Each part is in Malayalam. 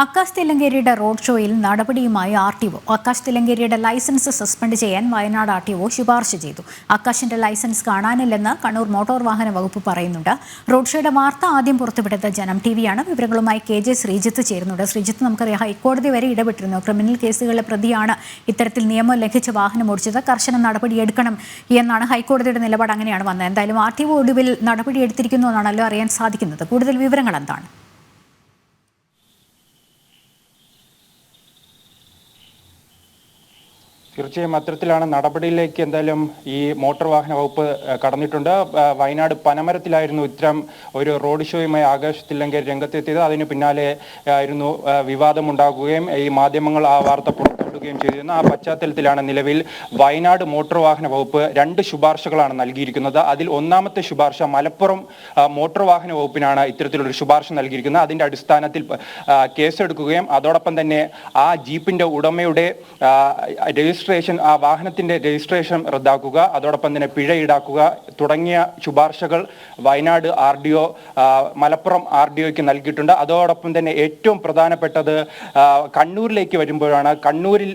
ആകാശ് തില്ലങ്കേരിയുടെ റോഡ് ഷോയിൽ നടപടിയുമായി ആർ ടി ഒ. ആകാശ് തില്ലങ്കേരിയുടെ ലൈസൻസ് സസ്പെൻഡ് ചെയ്യാൻ വയനാട് ആർ ടി ഒ ശുപാർശ ചെയ്തു. ആകാശിന്റെ ലൈസൻസ് കാണാനില്ലെന്ന് കണ്ണൂർ മോട്ടോർ വാഹന വകുപ്പ് പറയുന്നുണ്ട്. റോഡ് ഷോയുടെ വാർത്ത ആദ്യം പുറത്തുവിട്ടത് ജനം ടി വിയാണ്. വിവരങ്ങളുമായി കെ ജെ ശ്രീജിത്ത് ചേരുന്നുണ്ട്. ശ്രീജിത്ത് നമുക്കറിയാം ഹൈക്കോടതി വരെ ഇടപെട്ടിരുന്നു. ക്രിമിനൽ കേസുകളിലെ പ്രതിയാണ് ഇത്തരത്തിൽ നിയമം ലംഘിച്ച് വാഹനം ഓടിച്ചത്. കർശന നടപടിയെടുക്കണം എന്നാണ് ഹൈക്കോടതിയുടെ നിലപാട്. അങ്ങനെയാണ് വന്നത്. എന്തായാലും ആർ ടി ഒ ഒടുവിൽ നടപടിയെടുത്തിരിക്കുന്നു എന്നാണല്ലോ അറിയാൻ സാധിക്കുന്നത്. കൂടുതൽ വിവരങ്ങൾ എന്താണ്? തീർച്ചയായും അത്തരത്തിലാണ് നടപടിയിലേക്ക് എന്തായാലും ഈ മോട്ടോർ വാഹന വകുപ്പ് കടന്നിട്ടുണ്ട്. വയനാട് പനമരത്തിലായിരുന്നു ഇത്തരം ഒരു റോഡ് ഷോയുമായി ആകാശത്തിൽ തില്ലങ്കേരി രംഗത്തെത്തിയത്. അതിന് പിന്നാലെ ആയിരുന്നു വിവാദമുണ്ടാകുകയും ഈ മാധ്യമങ്ങൾ ആ വാർത്ത പുറത്തുവിടുകയും ചെയ്തിരുന്നു. ആ പശ്ചാത്തലത്തിലാണ് നിലവിൽ വയനാട് മോട്ടോർ വാഹന വകുപ്പ് രണ്ട് ശുപാർശകളാണ് നൽകിയിരിക്കുന്നത്. അതിൽ ഒന്നാമത്തെ ശുപാർശ മലപ്പുറം മോട്ടോർ വാഹന വകുപ്പിനാണ് ഇത്തരത്തിലൊരു ശുപാർശ നൽകിയിരിക്കുന്നത്. അതിന്റെ അടിസ്ഥാനത്തിൽ കേസെടുക്കുകയും അതോടൊപ്പം തന്നെ ആ ജീപ്പിന്റെ ഉടമയുടെ ആ, രജിസ്ട്രേഷൻ ആ വാഹനത്തിന്റെ രജിസ്ട്രേഷൻ റദ്ദാക്കുക അതോടൊപ്പം തന്നെ പിഴ ഈടാക്കുക തുടങ്ങിയ ശുപാർശകൾ Wayanad R D O Malappuram R D ഒക്ക് നൽകിയിട്ടുണ്ട്. അതോടൊപ്പം തന്നെ ഏറ്റവും പ്രധാനപ്പെട്ടത് കണ്ണൂരിലേക്ക് വരുമ്പോഴാണ് കണ്ണൂരിൽ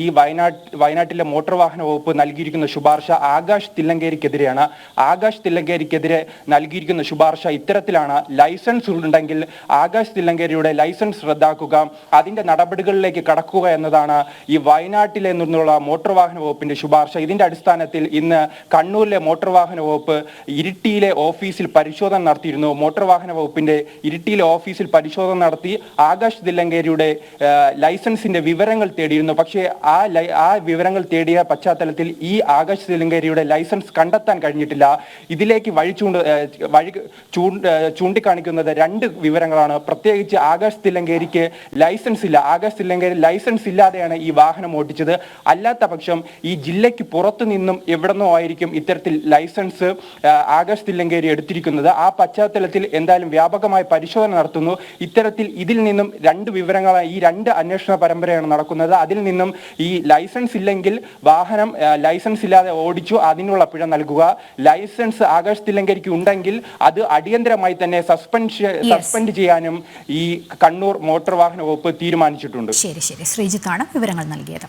ഈ വയനാട് വയനാട്ടിലെ മോട്ടോർ വാഹന വകുപ്പ് നൽകിയിരിക്കുന്ന ശുപാർശ ആകാശ് തില്ലങ്കേരിക്കെതിരെയാണ്. ആകാശ് തില്ലങ്കേരിക്കെതിരെ നൽകിയിരിക്കുന്ന ശുപാർശ ഇത്തരത്തിലാണ്. ലൈസൻസ് ഉണ്ടെങ്കിൽ ആകാശ് തില്ലങ്കേരിയുടെ ലൈസൻസ് റദ്ദാക്കുക അതിന്റെ നടപടികളിലേക്ക് കടക്കുക എന്നതാണ് ഈ വയനാട്ടിലെ നിന്നുള്ള മോട്ടോർ വാഹന വകുപ്പിന്റെ ശുപാർശ. ഇതിന്റെ അടിസ്ഥാനത്തിൽ ഇന്ന് കണ്ണൂരിലെ മോട്ടോർ വാഹന വകുപ്പ് ഇരിട്ടിയിലെ ഓഫീസിൽ പരിശോധന നടത്തിയിരുന്നു. മോട്ടോർ വാഹന വകുപ്പിന്റെ ഇരിട്ടിയിലെ ഓഫീസിൽ പരിശോധന നടത്തി ആകാശ് ദില്ലങ്കേരിയുടെ ലൈസൻസിന്റെ വിവരങ്ങൾ തേടിയിരുന്നു. പക്ഷേ ആ ആ വിവരങ്ങൾ തേടിയ പശ്ചാത്തലത്തിൽ ഈ ആകാശ് ദില്ലങ്കേരിയുടെ ലൈസൻസ് കണ്ടെത്താൻ കഴിഞ്ഞിട്ടില്ല. ഇതിലേക്ക് വഴി ചൂണ്ട് വഴി ചൂണ്ട് ചൂണ്ടിക്കാണിക്കുന്നത് രണ്ട് വിവരങ്ങളാണ്. പ്രത്യേകിച്ച് ആകാശ് തില്ലങ്കേരിക്ക് ലൈസൻസ് ഇല്ല. ആകാശ് തില്ലങ്കേരി ലൈസൻസ് ഇല്ലാതെയാണ് ഈ വാഹനം ഓടിച്ചത്. അല്ലാത്ത പക്ഷം ഈ ജില്ലയ്ക്ക് പുറത്തു നിന്നും എവിടെന്നോ ആയിരിക്കും ഇത്തരത്തിൽ ലൈസൻസ് ആകാശ് തില്ലങ്കേരി എടുത്തിരിക്കുന്നത്. ആ പശ്ചാത്തലത്തിൽ എന്തായാലും വ്യാപകമായ പരിശോധന നടത്തുന്നു. ഇത്തരത്തിൽ ഇതിൽ നിന്നും രണ്ട് വിവരങ്ങളാണ് ഈ രണ്ട് അന്വേഷണ പരമ്പരയാണ് നടക്കുന്നത്. അതിൽ നിന്നും ഈ ലൈസൻസ് ഇല്ലെങ്കിൽ വാഹനം ലൈസൻസ് ഇല്ലാതെ ഓടിച്ചു അതിനുള്ള പിഴ നൽകുക. ലൈസൻസ് ആകാശ് തില്ലങ്കേരിക്ക് ഉണ്ടെങ്കിൽ അത് അടിയന്തരമായി തന്നെ സസ്പെൻഡ് സസ്പെൻഡ് ചെയ്യാനും ഈ കണ്ണൂർ മോട്ടോർ വാഹന വകുപ്പ് തീരുമാനിച്ചിട്ടുണ്ട്. ശരി ശരി. ശ്രീജിത്താണ് വിവരങ്ങൾ നൽകിയത്.